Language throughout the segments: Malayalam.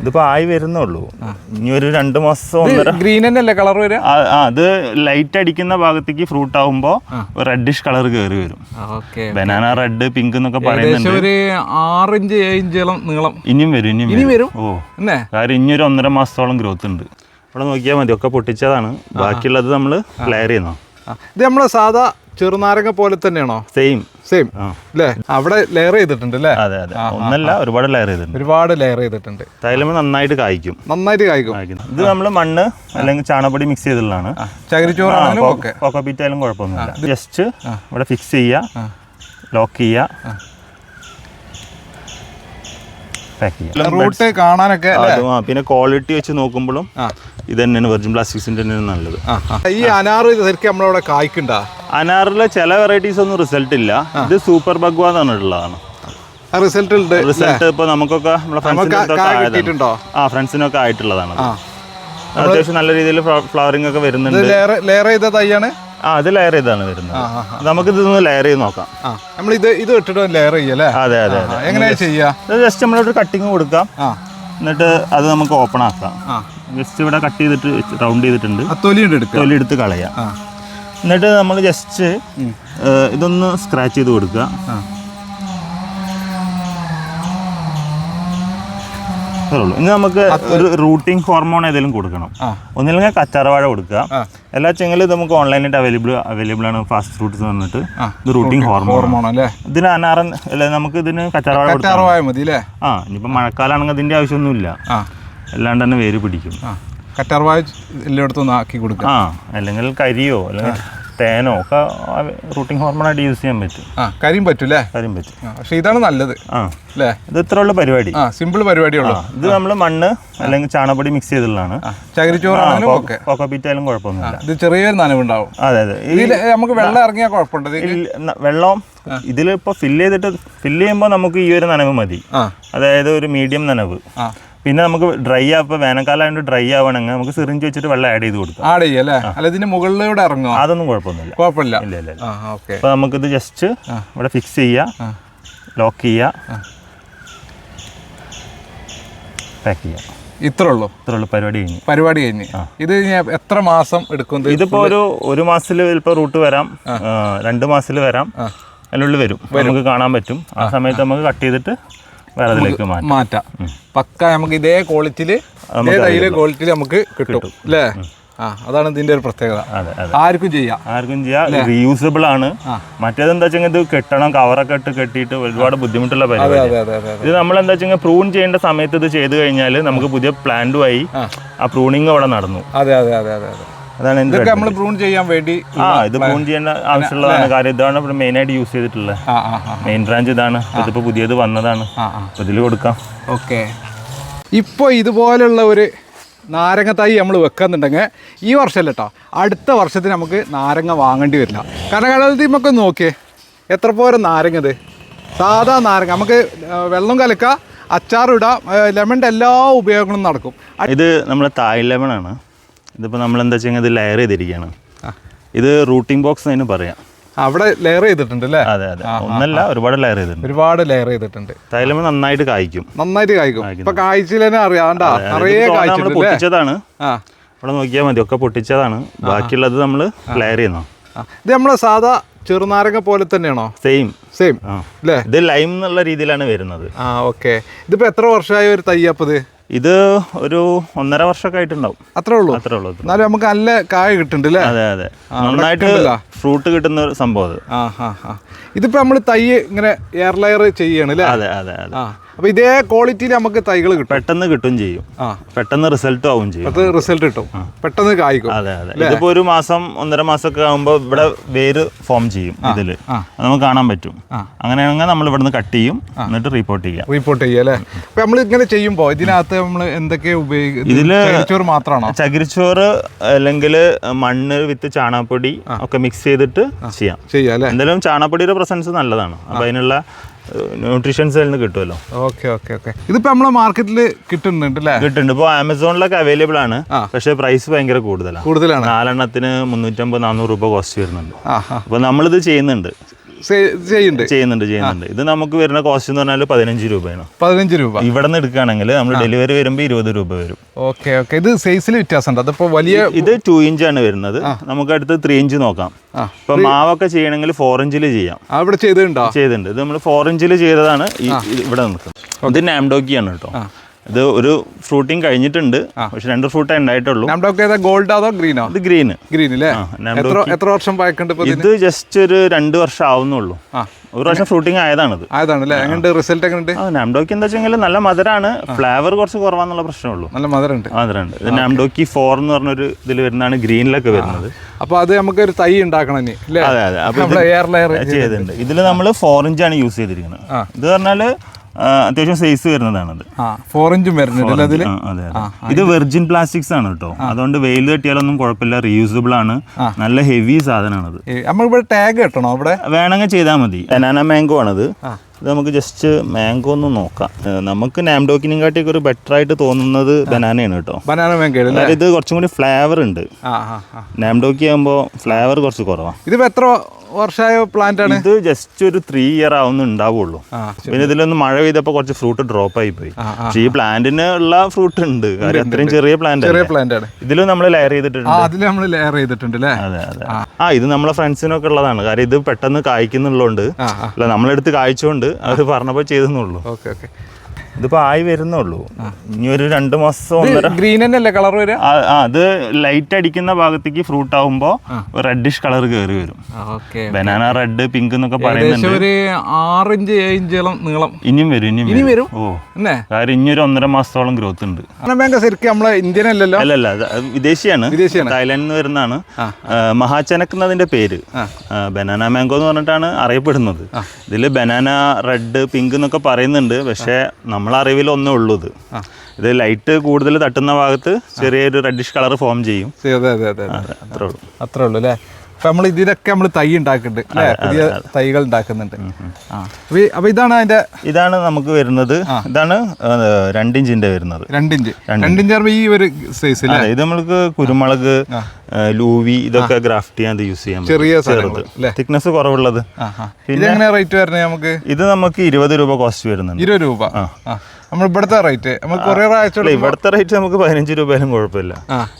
ഇതിപ്പോ ആയി വരുന്നുള്ളൂ ഇനി ഒരു രണ്ട് മാസം ഒന്നര ഗ്രീൻ തന്നെയല്ലേ കളർ വരും അത് ലൈറ്റ് അടിക്കുന്ന ഭാഗത്തേക്ക് ഫ്രൂട്ട് ആവുമ്പോ റെഡിഷ് കളർ കയറി വരും. ബനാന റെഡ് പിങ്ക് എന്നൊക്കെ പറയുന്നുണ്ട്. ഒരു ആറിഞ്ച് ഏഴ് ഇഞ്ച് നീളം. ഇനിയും വരും ഇനിയും ഇനിയും വരും. ഓ. കാര്യം ഇനി ഒരു ഒന്നര മാസത്തോളം ഗ്രോത്ത് ഉണ്ട്. ഇവിടെ നോക്കിയാൽ മതി ഒക്കെ പൊട്ടിച്ചതാണ്. ബാക്കിയുള്ളത് നമ്മൾ ക്ലയർ ചെയ്യുന്നു ഇത് നമ്മളെ സാധാ ചെറുനാരങ്ങ പോലെ തന്നെയാണോ? സെയിം സെയിം അല്ലേ അവിടെ ലെയർ ചെയ്തിട്ടുണ്ട് അല്ലേ അതെ അതെ. ഒന്നല്ല ഒരുപാട് ലെയർ ചെയ്തിട്ടുണ്ട്. ഒരുപാട് ലെയർ ചെയ്തിട്ടുണ്ട്. തൈലം നന്നായിട്ട് കായ്ക്കും. നന്നായിട്ട് കായ്ക്കും. ഇത് നമ്മൾ മണ്ണ് അല്ലെങ്കിൽ ചാണപ്പൊടി മിക്സ് ചെയ്തിട്ടുള്ളതാണ് ചകിരിച്ചോറാണെങ്കിലും ആയാലും കുഴപ്പമൊന്നുമില്ല. ജസ്റ്റ് ഇവിടെ ഫിക്സ് ചെയ്യുക ലോക്ക് ചെയ്യുക റൂട്ട് കാണാനൊക്കെ പിന്നെ ക്വാളിറ്റി വെച്ച് നോക്കുമ്പോഴും. ഇത് തന്നെയാണ് വെർജിൻ പ്ലാസ്റ്റിക്സിന്റെ തന്നെയാണ് നല്ലത്. ഈ അനാറ് ശരിക്കും നമ്മളവിടെ കായ്ക്കുണ്ടാ? അനാറിലെ ചില വെറൈറ്റീസ് ഒന്നും റിസൾട്ട് ഇല്ല. ഇത് സൂപ്പർ ബഗ്വ പറഞ്ഞിട്ടുള്ളതാണ്. റിസൾട്ട് ഉണ്ട്. റിസൾട്ട് ഇപ്പൊ നമുക്കൊക്കെ നമ്മുടെ ആ ഫ്രണ്ട്സിനൊക്കെ ആയിട്ടുള്ളതാണ് അത്യാവശ്യം നല്ല രീതിയിൽ ഫ്ലവറിംഗ് ഒക്കെ വരുന്നുണ്ട്. ലെയർ ചെയ്ത തൈയാണ്? ആ അത് ലെയർ ചെയ്താണ് വരുന്നത്. നമുക്ക് ഇതൊന്ന് ലെയർ ചെയ്ത് നോക്കാം. നമ്മൾ ഇത് ഇത് ഇട്ടിട്ട് ലെയർ ചെയ്യല്ലേ അതെ അതെ അതെ. എങ്ങനെയാ ചെയ്യാ? ജസ്റ്റ് നമ്മളൊരു കട്ടിങ് കൊടുക്കാം. എന്നിട്ട് അത് നമുക്ക് ഓപ്പൺ ആക്കാം. ജസ്റ്റ് ഇവിടെ കട്ട് ചെയ്തിട്ട് റൗണ്ട് ചെയ്തിട്ടുണ്ട്. തൊലി എടുത്ത് കളയാം. എന്നിട്ട് നമ്മൾ ജസ്റ്റ് ഇതൊന്ന് സ്ക്രാച്ച് ചെയ്ത് കൊടുക്കുക. ഉള്ളൂ ഇനി നമുക്ക് ഒരു റൂട്ടിംഗ് ഹോർമോൺ ഏതെങ്കിലും കൊടുക്കണം. ഒന്നില്ലെങ്കിൽ കച്ചാറവാഴ കൊടുക്കുക. എല്ലാ ചെങ്കിലും ഇത് നമുക്ക് ഓൺലൈനായിട്ട് അവൈലബിൾ അവൈലബിൾ ആണ് ഫാസ്റ്റ് ഫ്രൂട്ട്സ് പറഞ്ഞിട്ട്. ആ. ഇത് റൂട്ടിംഗ് ഹോർമോൺ ഹോർമോൺ അല്ലേ? ഇതിന് അനാറൻ അല്ലെ നമുക്ക് ഇതിന് കച്ചാറവാഴ കൊടുക്കാം. മതി അല്ലേ ആ ഇനിയിപ്പോൾ മഴക്കാലാണെങ്കിൽ അതിന്റെ ആവശ്യമൊന്നുമില്ല. അല്ലാണ്ട് തന്നെ വേര് പിടിക്കും. ആ കറ്റാർവായ എല്ലായിടത്തും ഒന്ന് ആക്കി കൊടുക്കുക. ആ അല്ലെങ്കിൽ കരിയോ അല്ലെങ്കിൽ തേനോ ഒക്കെ റൂട്ടിംഗ് ഹോർമോണായിട്ട് യൂസ് ചെയ്യാൻ പറ്റും. ആ കരിയും പറ്റൂലേ കരിയും പറ്റും. പക്ഷെ ഇതാണ് നല്ലത് ആ. അല്ലേ? ഇത് ഇത്ര ഉള്ള പരിപാടി. ആ സിമ്പിൾ പരിപാടിയുള്ളൂ. ഇത് നമ്മൾ മണ്ണ് അല്ലെങ്കിൽ ചാണപ്പൊടി മിക്സ് ചെയ്തിട്ടുള്ളതാണ്. ചകിരിച്ചോറാണെങ്കിലും ഓക്കെ. കോക്കോപീറ്റ് ആയാലും കുഴപ്പമൊന്നുമില്ല. ഇത് ചെറിയൊരു നനവുണ്ടാവും. അതെ അതെ. ഇതിൽ നമുക്ക് വെള്ളം ഇറങ്ങിയാൽ കുഴപ്പമുണ്ട് ഇതിൽ വെള്ളം ഇതിലിപ്പോൾ ഫില്ല് ചെയ്തിട്ട് ഫില്ല് ചെയ്യുമ്പോൾ നമുക്ക് ഈ ഒരു നനവ് മതി. അതായത് ഒരു മീഡിയം നനവ്. ആ. പിന്നെ നമുക്ക് ഡ്രൈ ആവുമ്പോൾ വേനൽക്കാലം ആയതുകൊണ്ട് ഡ്രൈ ആവണമെങ്കിൽ നമുക്ക് സിറിഞ്ച് വെച്ചിട്ട് വെള്ളം ആഡ് ചെയ്ത് കൊടുക്കാം. ആഡ് ചെയ്യല്ലേ അല്ല? ഇതിന്റെ മുകളിലൂടെ ഇറങ്ങും അതൊന്നും കുഴപ്പമൊന്നുമില്ല. കുഴപ്പമില്ല. ഇല്ല ഇല്ല ഓക്കെ അപ്പോൾ നമുക്കിത് ജസ്റ്റ് ഇവിടെ ഫിക്സ് ചെയ്യുക ലോക്ക് ചെയ്യുക പാക്ക് ചെയ്യുക ഇത്രേ ഉള്ളൂ? ഇത്രയുള്ള പരിപാടി കഴിഞ്ഞു. പരിപാടി കഴിഞ്ഞ്. ഇത് എത്ര മാസം എടുക്കും? ഇതിപ്പോ ഒരു ഒരു മാസത്തിൽ ചിലപ്പോൾ റൂട്ട് വരാം. രണ്ട് മാസത്തിൽ വരാം. അതിനുള്ളിൽ വരും. നമുക്ക് കാണാൻ പറ്റും. ആ സമയത്ത് നമുക്ക് കട്ട് ചെയ്തിട്ട് മാറ്റാം. മാറ്റാം. പക്ക നമുക്ക് ഇതേ ക്വാളിറ്റിയിൽ ഇതേ തൈയിലെ ക്വാളിറ്റിയിൽ നമുക്ക് കിട്ടും. അല്ലേ? ആ അതാണ് ഇതിന്റെ ഒരു പ്രത്യേകത. ആർക്കും ചെയ്യാം. ആർക്കും ചെയ്യാം. റീയൂസബിൾ ആണ്. മറ്റേതെന്താ വെച്ചാൽ ഇത് കെട്ടണം കവറൊക്കെ ഇട്ട് കെട്ടിയിട്ട് ഒരുപാട് ബുദ്ധിമുട്ടുള്ള പരിപാടി ഇത് നമ്മൾ എന്താ വെച്ചാൽ പ്രൂൺ ചെയ്യേണ്ട സമയത്ത് ഇത് ചെയ്ത് കഴിഞ്ഞാൽ നമുക്ക് പുതിയ പ്ലാന്റുമായി ആ. പ്രൂണിങ് അവിടെ നടന്നു. അതെ അതെ അതെ അതെ അതെ. അതാണ് ഇതൊക്കെ നമ്മൾ പ്രൂൺ ചെയ്യാൻ വേണ്ടി ആ ഇത് പ്രൂൺ ചെയ്യേണ്ട ആവശ്യമുള്ളതാണ്. കാര്യം ഇതാണ് മെയിൻ ആയിട്ട് യൂസ് ചെയ്തിട്ടുള്ളത്. മെയിൻ ബ്രാഞ്ച് ഇതാണ്. ഇതിപ്പോ പുതിയത് വന്നതാണ്. ആ ഇതിൽ കൊടുക്കാം. ഓക്കെ. ഇപ്പോൾ ഇതുപോലുള്ള ഒരു നാരങ്ങ തൈ നമ്മൾ വെക്കുന്നുണ്ടെങ്കിൽ ഈ വർഷമല്ല കേട്ടോ അടുത്ത വർഷത്തിന് നമുക്ക് നാരങ്ങ വാങ്ങേണ്ടി വരില്ല. കാരണം കടലത്തിൽ നമുക്ക് നോക്കിയേ. എത്ര പോരെ നാരങ്ങ ഇത്? സാധാ നാരങ്ങ. നമുക്ക് വെള്ളം കലക്കുക അച്ചാറിടാം ലെമണിന്റെ എല്ലാ ഉപയോഗങ്ങളും നടക്കും. ഇത് നമ്മുടെ തായ് ലെമൺ ആണ് ഇതിപ്പോൾ നമ്മൾ എന്താ വെച്ചാൽ ഇത് ലെയർ ചെയ്തിരിക്കുകയാണ്. ഇത് റൂട്ടിംഗ് ബോക്സ് എന്ന് പറയാം. അവിടെ ലെയർ ചെയ്തിട്ടുണ്ട് അല്ലേ? അതെ അതെ. ഒന്നല്ല ഒരുപാട് ലെയർ ചെയ്തിട്ടുണ്ട്. ഒരുപാട് ലെയർ ചെയ്തിട്ടുണ്ട്. തൈലം നന്നായിട്ട് കായ്ക്കും. നന്നായിട്ട് കായ്ക്കും. ഇപ്പൊ കായ്ച്ചിൽ തന്നെ അറിയാണ്ടാ നിറയെ കായ്ച്ചിട്ടുണ്ട് പൊട്ടിച്ചതാണ്. ആ. ഇവിടെ നോക്കിയാൽ മതി ഒക്കെ പൊട്ടിച്ചതാണ്. ബാക്കിയുള്ളത് നമ്മൾ ലെയർ ചെയ്യുന്നു. ഇത് നമ്മളെ സാധാ ചെറുനാരങ്ങ പോലെ തന്നെയാണോ? സെയിം സെയിം ഇത് ലൈം എന്നുള്ള രീതിയിലാണ് വരുന്നത്. ആ ഓക്കെ ഇതിപ്പോ എത്ര വർഷമായ ഒരു തയ്യപ്പത് ഇത് ഒരു ഒന്നര വർഷമൊക്കെ ആയിട്ടുണ്ടാവും അത്രേ ഉള്ളൂ അത്രേ ഉള്ളൂ. എന്നാലും നമുക്ക് നല്ല കായ കിട്ടുന്നുണ്ട് അല്ലേ അതെ. അതെ നന്നായിട്ട് ഫ്രൂട്ട് കിട്ടുന്ന ഒരു സംഭവം അത്. ഇതിപ്പോ നമ്മൾ തൈ ഇങ്ങനെ എയർ ലെയർ ചെയ്യാണ് അല്ലേ? അതെ അതെ അതെ. അപ്പൊ ഇതേ ക്വാളിറ്റിയിൽ നമുക്ക് തൈകൾ കിട്ടും. പെട്ടെന്ന് കിട്ടും ചെയ്യും. ആ. പെട്ടെന്ന് റിസൾട്ടും ആവും ചെയ്യും. റിസൾട്ട് കിട്ടും. പെട്ടെന്ന് കായ്ക്കും. അതെ അതെ. ഇതിപ്പോ ഒരു മാസം ഒന്നര മാസം ഒക്കെ ആകുമ്പോൾ ഇവിടെ വേര് ഫോം ചെയ്യും ഇതിൽ. നമുക്ക് കാണാൻ പറ്റും. അങ്ങനെയാണെങ്കിൽ നമ്മൾ ഇവിടുന്ന് കട്ട് ചെയ്യും എന്നിട്ട് റിപ്പോർട്ട് ചെയ്യാം. റിപ്പോർട്ട് ചെയ്യാം അല്ലേ? അപ്പൊ നമ്മൾ ഇങ്ങനെ ചെയ്യുമ്പോ ഇതിനകത്ത് നമ്മൾ എന്തൊക്കെ ഉപയോഗിക്കും ഇതിൽ ചകിരിച്ചോറ് മാത്രമാണോ ചകിരിച്ചോറ് അല്ലെങ്കിൽ മണ്ണ് വിത്ത് ചാണകപ്പൊടി ഒക്കെ മിക്സ് ചെയ്തിട്ട് ചെയ്യാം. ചെയ്യാം അല്ലേ? എന്തായാലും ചാണകപ്പൊടിയുടെ പ്രസൻസ് നല്ലതാണ്. അപ്പൊ അതിനുള്ള ന്യൂട്രീഷൻസ് അതിൽ നിന്ന് കിട്ടുമല്ലോ. ഓക്കെ ഓക്കെ ഓക്കെ ഇതിപ്പോ നമ്മളെ മാർക്കറ്റിൽ കിട്ടുന്നുണ്ട് അല്ലേ കിട്ടുന്നുണ്ട്. ഇപ്പോൾ ആമസോണിലൊക്കെ അവൈലബിൾ ആണ്. പക്ഷേ പ്രൈസ് ഭയങ്കര കൂടുതലാണ് കൂടുതലാണ്. നാലെണ്ണത്തിന് മുന്നൂറ്റമ്പത് നാനൂറ് രൂപ കോസ്റ്റ് വരുന്നുണ്ട്. അപ്പോൾ നമ്മളിത് ചെയ്യുന്നുണ്ട്. ചെയ്യുന്നുണ്ട്. ചെയ്യുന്നുണ്ട് ചെയ്യുന്നുണ്ട്. ഇത് നമുക്ക് വരുന്ന കോസ്റ്റ് എന്ന് പറഞ്ഞാൽ പതിനഞ്ച് രൂപയാണ്. പതിനഞ്ച് രൂപ. ഇവിടെ നിന്ന് എടുക്കുകയാണെങ്കിൽ നമ്മൾ ഡെലിവറി വരുമ്പോൾ ഇരുപത് രൂപ വരും. Okay okay. ഇത് സൈസിൽ വ്യത്യാസമുണ്ട്. അതിപ്പോ വലിയ ഇത് ടു ഇഞ്ച് ആണ് വരുന്നത്. നമുക്ക് അടുത്ത് ത്രീ ഇഞ്ച് നോക്കാം. ഇപ്പൊ മാവൊക്കെ ചെയ്യണമെങ്കിൽ ഫോർ ഇഞ്ചിൽ ചെയ്യാം. ആ, ഇവിടെ ചെയ്തിട്ടുണ്ടോ? ചെയ്തിട്ടുണ്ട്. ഇത് നമ്മൾ ഫോർ ഇഞ്ചിൽ ചെയ്തതാണ് ഇവിടെ നിൽക്കുന്നത്. ഇത് നാംഡോക്കിയാണ് കേട്ടോ. ഇത് ഒരു ഫ്രൂട്ടിങ് കഴിഞ്ഞിട്ടുണ്ട്. പക്ഷെ രണ്ട് ഫ്രൂട്ടേ ഉണ്ടായിട്ടുള്ളൂ. ഗോൾഡ് അതോ ഗ്രീനോ? ഇത് ഗ്രീൻ ഗ്രീൻ അല്ലേ എത്ര വർഷം പഴക്കണ്ട് ഇത് ജസ്റ്റ് ഒരു രണ്ട് വർഷം ആവുന്നുള്ളൂ. ഒരു വർഷം ഫ്രൂട്ടിങ് ആയതാണിത്. റിസൾട്ട് എങ്ങനെയുണ്ട് നാംഡോക്കി എന്താ വെച്ചെങ്കിൽ നല്ല മധുരമാണ് ഫ്ലേവർ കുറച്ച് കുറവാന്നുള്ള പ്രശ്നമുള്ളൂ. നല്ല മധുരമുണ്ട്. മധുരമുണ്ട്. ഇത് നാംഡോക്കി ഫോർ എന്ന് പറഞ്ഞൊരു ഇതിൽ വരുന്നതാണ് ഗ്രീനിലൊക്കെ വരുന്നത്. അപ്പൊ അത് നമുക്ക് ഒരു തൈ ഉണ്ടാക്കണം ഇനി അതെ അതെ. അപ്പൊ നമ്മുടെ എയർ ലെയർ ചെയ്തിട്ടുണ്ട് ഇതിൽ നമ്മൾ ഫോർ ഇഞ്ചാണ് യൂസ് ചെയ്തിരിക്കുന്നത്. ഇത് പറഞ്ഞാൽ അത്യാവശ്യം സൈസ് വരുന്നതാണത്. ഫോർ ഇഞ്ചും വരുന്നുണ്ട് അതെ അതെ. ഇത് വെർജിൻ പ്ലാസ്റ്റിക്സ് ആണ് കേട്ടോ അതുകൊണ്ട് വെയിൽ തട്ടിയാലൊന്നും കുഴപ്പമില്ല റീയൂസബിൾ ആണ്. നല്ല ഹെവി സാധനമാണത് ടാഗ് കെട്ടണോ ഇവിടെ വേണമെങ്കിൽ ചെയ്താൽ മതി. ബനാന മാംഗോ ആണത്. ഇത് നമുക്ക് ജസ്റ്റ് മാംഗോ ഒന്ന് നോക്കാം. നമുക്ക് നാംഡോക്കിനും കാട്ടിയൊക്കെ ഒരു ബെറ്റർ ആയിട്ട് തോന്നുന്നത് ബനാനയാണ് കേട്ടോ ബനാന മാംഗോ ഇത് കുറച്ചും കൂടി ഫ്ലേവർ ഉണ്ട്. നാംഡോക്കി ആകുമ്പോൾ ഫ്ലേവർ കുറച്ച് കുറവാണ് ഇതിപ്പോ എത്ര വർഷമായ പ്ലാന്റ് ആണ്? ഇത് ജസ്റ്റ് ഒരു ത്രീ ഇയർ ആവുന്നു ഉണ്ടാവുള്ളൂ. പിന്നെ ഇതിലൊന്ന് മഴ പെയ്തപ്പോൾ കുറച്ച് ഫ്രൂട്ട് ഡ്രോപ്പ് ആയി പോയി. പക്ഷേ ഈ പ്ലാന്റിന് ഉള്ള ഫ്രൂട്ട് ഉണ്ട്. കാര്യം അത്രയും ചെറിയ പ്ലാന്റ് ചെറിയ പ്ലാന്റ് ആണ്. ഇതിലും നമ്മൾ ലെയർ ചെയ്തിട്ടുണ്ട്. അതിൽ നമ്മൾ ലെയർ ചെയ്തിട്ടുണ്ട് അല്ലേ? അതെ അതെ. ആ. ഇത് നമ്മളെ ഫ്രണ്ട്സിനൊക്കെ ഉള്ളതാണ്. കാര്യം ഇത് പെട്ടെന്ന് കായ്ക്കുന്നുള്ളതുകൊണ്ട് അല്ല നമ്മളെടുത്ത് കായ്ച്ചുകൊണ്ട് അവർ പറഞ്ഞപ്പോൾ ചെയ്തെന്നുള്ളൂ. Okay okay. ഇതിപ്പോ ആയി വരുന്നുള്ളൂ ഇനി ഒരു രണ്ട് മാസം ഒന്നര ഗ്രീൻ തന്നെയല്ലേ കളർ വരും അത് ലൈറ്റ് അടിക്കുന്ന ഭാഗത്തേക്ക് ഫ്രൂട്ട് ആവുമ്പോൾ റെഡിഷ് കളർ കയറി വരും. ബനാന റെഡ് പിങ്ക് എന്നൊക്കെ പറയുന്നുണ്ട്. ഏകദേശം ഒരു ആറ് ഇഞ്ച് ഏഴ് ഇഞ്ചോളം നീളം. ഇനിയും വരും ഇനിയും ഇനി വരും. ഓ. കാര്യം ഇനി ഒരു ഒന്നര മാസത്തോളം ഗ്രോത്ത് ഉണ്ട്. ശരിക്കും നമ്മളെ ഇന്ത്യൻ അല്ലല്ലോ. അല്ലല്ല വിദേശിയാണ്. വിദേശിയാണ്. തായ്ലാൻഡിൽ നിന്ന് വരുന്നതാണ്. മഹാചനക്ക് എന്നതിന്റെ പേര്. ബനാന മാംഗോ എന്ന് പറഞ്ഞിട്ടാണ് അറിയപ്പെടുന്നത്. ഇതിൽ ബനാന റെഡ് പിങ്ക് എന്നൊക്കെ പറയുന്നുണ്ട്. പക്ഷേ നമ്മളെ അറിവിൽ ഒന്നേ ഉള്ളൂ ഇത് ഇത് ലൈറ്റ് കൂടുതൽ തട്ടുന്ന ഭാഗത്ത് ചെറിയൊരു റെഡിഷ് കളർ ഫോം ചെയ്യും. അതെ അതെ അതെ അതെ. അതെ, അത്രേ ഉള്ളൂ. അത്രേ ഉള്ളൂ അല്ലേ? അപ്പൊ നമ്മൾ ഇതിലൊക്കെ നമ്മൾ തൈ ഉണ്ടാക്കുന്നുണ്ട് അല്ലേ? പുതിയ തൈകൾ ഉണ്ടാക്കുന്നുണ്ട്. ആ. അപ്പൊ ഇതാണ് അതിന്റെ ഇതാണ് നമുക്ക് വരുന്നത്. ഇതാണ് രണ്ടിഞ്ചിന്റെ വരുന്നത്. രണ്ടിഞ്ച്. രണ്ടിഞ്ച്. പറയുമ്പോ ഈ ഒരു സൈസ് ഇത് നമ്മൾക്ക് കുരുമുളക് ലൂവി ഇതൊക്കെ ഗ്രാഫ്റ്റ് ചെയ്യാൻ യൂസ് ചെയ്യാൻ. ചെറിയ ചെറുത്. തിക്നെസ് കുറവുള്ളത്. പിന്നെ റേറ്റ് വരുന്നത് നമുക്ക്? ഇത് നമുക്ക് ഇരുപത് രൂപ കോസ്റ്റ് വരുന്നുണ്ട്. ഇരുപത് രൂപ. നമ്മൾ ഇവിടുത്തെ റേറ്റ് നമ്മൾ കൊറിയർ അയച്ചു അല്ല ഇവിടുത്തെ റേറ്റ് നമുക്ക് പതിനഞ്ച് രൂപയിലും കുഴപ്പമില്ല.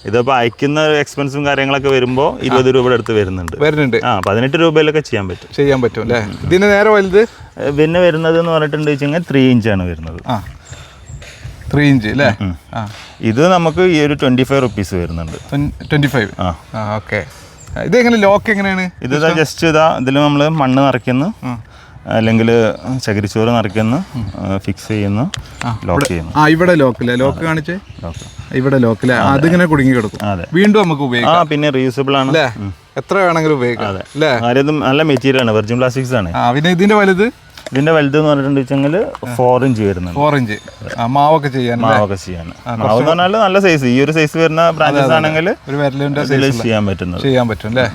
ഇതിപ്പോ അയക്കുന്ന എക്സ്പെൻസും കാര്യങ്ങളൊക്കെ വരുമ്പോ ഇരുപത് രൂപയുടെ അടുത്ത് വരുന്നുണ്ട്. വരുന്നുണ്ട്. ആ പതിനെട്ട് രൂപയിലൊക്കെ ചെയ്യാൻ പറ്റും. ചെയ്യാൻ പറ്റും അല്ലേ? ഇതിന് നേരെ വലുത്? പിന്നെ വരുന്നത് എന്ന് പറഞ്ഞിട്ടുണ്ട് വെച്ചാൽ ത്രീ ഇഞ്ചാണ് വരുന്നത്. ആ. ത്രീ ഇഞ്ച് അല്ലേ ഇത് നമുക്ക് ഈ ഒരു ട്വന്റി ഫൈവ് റുപ്പീസ് വരുന്നുണ്ട്. ട്വന്റി ഫൈവ് ആ. ഓക്കെ ഇത് എങ്ങനെ ലോക്ക് എങ്ങനെയാണ്? ഇതാ ജസ്റ്റ് ഇതാ ഇതിൽ നമ്മൾ മണ്ണ് നിറയ്ക്കുന്നു. അല്ലെങ്കിൽ ചകിരിച്ചോറ് നിറയ്ക്കുന്നു ഫിക്സ് ചെയ്യുന്ന ലോക്ക് ചെയ്യുന്നു. ആ ഇവിടെ ലോക്കല്ലേ ലോക്ക് കാണിച്ചേ? ഇവിടെ ലോക്കല്ലേ അതിങ്ങനെ കുടുങ്ങി കിടക്കും. വീണ്ടും നമുക്ക് ഉപയോഗിക്കാം. ആ പിന്നെ റീയൂസബിൾ ആണ്. എത്ര വേണമെങ്കിലും ഉപയോഗിക്കാം. അല്ലേ? നല്ല മെറ്റീരിയൽ ആണ്. വെർജിൻ പ്ലാസ്റ്റിക്സ് ആണ്. ആ പിന്നെ ഇതിന്റെ വലുത്? ഇതിന്റെ വലുത് എന്ന് പറഞ്ഞിട്ടുണ്ടെങ്കിൽ ഫോർ ഇഞ്ച് വരുന്നുണ്ട്. ഫോർ ഇഞ്ച് മാവൊക്കെ ചെയ്യാൻ മാവൊക്കെ ചെയ്യാൻ. മാവ് എന്ന് പറഞ്ഞാൽ നല്ല സൈസ് ഈ ഒരു സൈസ് വരുന്ന ബ്രാഞ്ചസ് ആണെങ്കിൽ ഒരു വിരലിന്റെ സൈസ് ചെയ്യാൻ പറ്റുന്നത്. ചെയ്യാൻ പറ്റും അല്ലേ.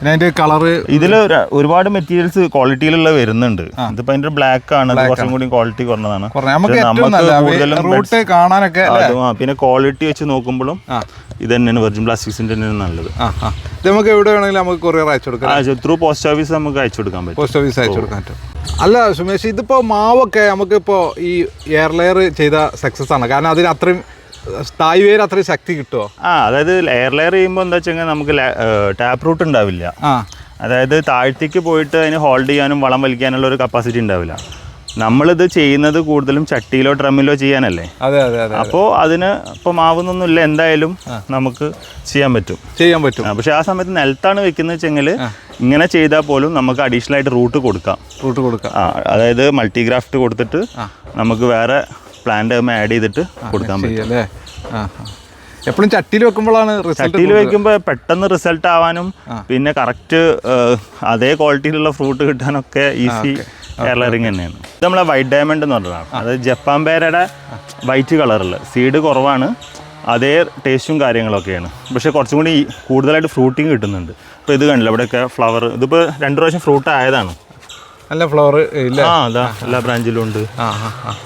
പിന്നെ അതിന്റെ കളറ് ഇതിൽ ഒരുപാട് മെറ്റീരിയൽസ് ക്വാളിറ്റിയിലുള്ള വരുന്നുണ്ട്. ഇതിപ്പോ അതിന്റെ ബ്ലാക്ക് ആണ്. കുറച്ചും കൂടി ക്വാളിറ്റി കുറഞ്ഞതാണ്. നമുക്ക് കാണാനൊക്കെ പിന്നെ ക്വാളിറ്റി വെച്ച് നോക്കുമ്പോഴും ഇത് തന്നെയാണ് വെർജിൻ പ്ലാസ്റ്റിക്സിന്റെ തന്നെയാണ് നല്ലത്. ഇത് നമുക്ക് എവിടെ വേണമെങ്കിലും നമുക്ക് കൊറിയർ അയച്ചു കൊടുക്കാം ത്രൂ പോസ്റ്റ് ഓഫീസ് നമുക്ക് അയച്ചു കൊടുക്കാൻ പറ്റും. പോസ്റ്റ് ഓഫീസ് അയച്ചു കൊടുക്കാൻ പറ്റും. അല്ല സുമേഷ് ഇതിപ്പോ മാവൊക്കെ നമുക്കിപ്പോ ഈ എയർ ലെയർ ചെയ്ത സക്സസ് ആണ്. കാരണം അതിന് അത്രയും സ്ഥായി വേര് അത്രയും ശക്തി കിട്ടുമോ ആ അതായത് ലെയർ ലെയർ ചെയ്യുമ്പോൾ എന്താ വെച്ചാൽ നമുക്ക് ടാപ്പ് റൂട്ട് ഉണ്ടാവില്ല. അതായത് താഴ്ത്തേക്ക് പോയിട്ട് അതിന് ഹോൾഡ് ചെയ്യാനും വളം വലിക്കാനുള്ള ഒരു കപ്പാസിറ്റി ഉണ്ടാവില്ല. നമ്മളിത് ചെയ്യുന്നത് കൂടുതലും ചട്ടിയിലോ ഡ്രമ്മിലോ ചെയ്യാനല്ലേ? അതെ അതെ അതെ അപ്പോൾ അതിന് ഇപ്പം മാവുന്നൊന്നുമില്ല എന്തായാലും നമുക്ക് ചെയ്യാൻ പറ്റും. ചെയ്യാൻ പറ്റും. പക്ഷെ ആ സമയത്ത് നിലത്താണ് വെക്കുന്നത് വെച്ചെങ്കിൽ ഇങ്ങനെ ചെയ്താൽ പോലും നമുക്ക് അഡീഷണൽ ആയിട്ട് റൂട്ട് കൊടുക്കാം. റൂട്ട് കൊടുക്കാം. ആ അതായത് മൾട്ടിഗ്രാഫ്റ്റ് കൊടുത്തിട്ട് നമുക്ക് വേറെ പ്ലാന്റ് ആഡ് ചെയ്തിട്ട് കൊടുക്കാൻ പറ്റും. എപ്പോഴും ചട്ടിയിൽ വെക്കുമ്പോഴാണ് ചട്ടിയിൽ വെക്കുമ്പോൾ പെട്ടെന്ന് റിസൾട്ട് ആവാനും പിന്നെ കറക്റ്റ് അതേ ക്വാളിറ്റിയിലുള്ള ഫ്രൂട്ട് കിട്ടാനൊക്കെ ഈസി കേരളറിങ് തന്നെയാണ്. ഇത് നമ്മളെ വൈറ്റ് ഡയമണ്ട് എന്ന് പറഞ്ഞതാണ്. അത് ജപ്പാൻ പേരയുടെ വൈറ്റ് കളറിൽ സീഡ് കുറവാണ്. അതേ ടേസ്റ്റും കാര്യങ്ങളൊക്കെയാണ്. പക്ഷേ കുറച്ചും കൂടി കൂടുതലായിട്ട് ഫ്രൂട്ടിങ് കിട്ടുന്നുണ്ട്. അപ്പോൾ ഇത് കണ്ടില്ല? ഇവിടെയൊക്കെ ഫ്ലവർ ഇതിപ്പോൾ രണ്ട് പ്രാവശ്യം ഫ്രൂട്ട് ആയതാണ്. നല്ല ഫ്ലവർ ഇല്ല? ആ എല്ലാ ബ്രാഞ്ചിലും ഉണ്ട്.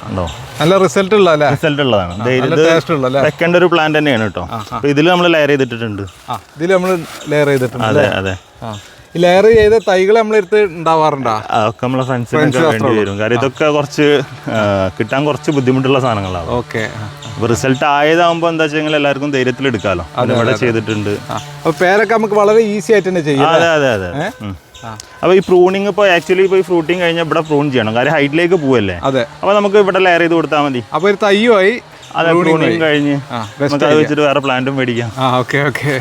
ഉണ്ടോ? നല്ല റിസൾട്ട് ഉള്ള അല്ലേ? റിസൾട്ട് ഉള്ളതാണ് സെക്കൻഡ് ഒരു പ്ലാന്റ് തന്നെയാണ് കേട്ടോ. അപ്പോൾ ഇതിൽ നമ്മൾ ലെയർ ചെയ്തിട്ടുണ്ട് ആ ഇതിൽ നമ്മൾ ലെയർ ചെയ്തിട്ടുണ്ട് അതെ അതെ. ലെയർ ചെയ്ത തൈകൾ നമ്മളെടുത്ത് ഉണ്ടാവാറുണ്ടോ? അതൊക്കെ നമ്മളെ ഫ്രണ്ട്സിനൊക്കെ വേണ്ടി വരും. കാരണം ഇതൊക്കെ കുറച്ച് കിട്ടാൻ കുറച്ച് ബുദ്ധിമുട്ടുള്ള സാധനങ്ങളാണ്. ഓക്കെ. അപ്പോൾ റിസൾട്ട് ആയതാകുമ്പോൾ എന്താ വെച്ചാൽ എല്ലാവർക്കും ധൈര്യത്തിൽ എടുക്കാമല്ലോ ഇവിടെ ചെയ്തിട്ടുണ്ട്. അപ്പോൾ പേരൊക്കെ നമുക്ക് വളരെ ഈസി ആയിട്ട് തന്നെ ചെയ്യാം അതെ അതെ അതെ. അപ്പോൾ ഈ പ്രൂണിങ് ഇപ്പോൾ ആക്ച്വലി ഇപ്പോൾ ഈ ഫ്രൂട്ടിങ് കഴിഞ്ഞാൽ ഇവിടെ പ്രൂൺ ചെയ്യണം. കാര്യം ഹൈറ്റിലേക്ക് പോവല്ലേ? അതെ. അപ്പോൾ നമുക്ക് ഇവിടെ ലെയർ ചെയ്ത് കൊടുത്താൽ മതി. അപ്പോൾ ഒരു തയ്യുമായി അതെ പ്രൂണിങ് കഴിഞ്ഞ് നമുക്ക് അത് വെച്ചിട്ട് വേറെ പ്ലാന്റും മേടിക്കാം. ആ ഓക്കെ ഓക്കെ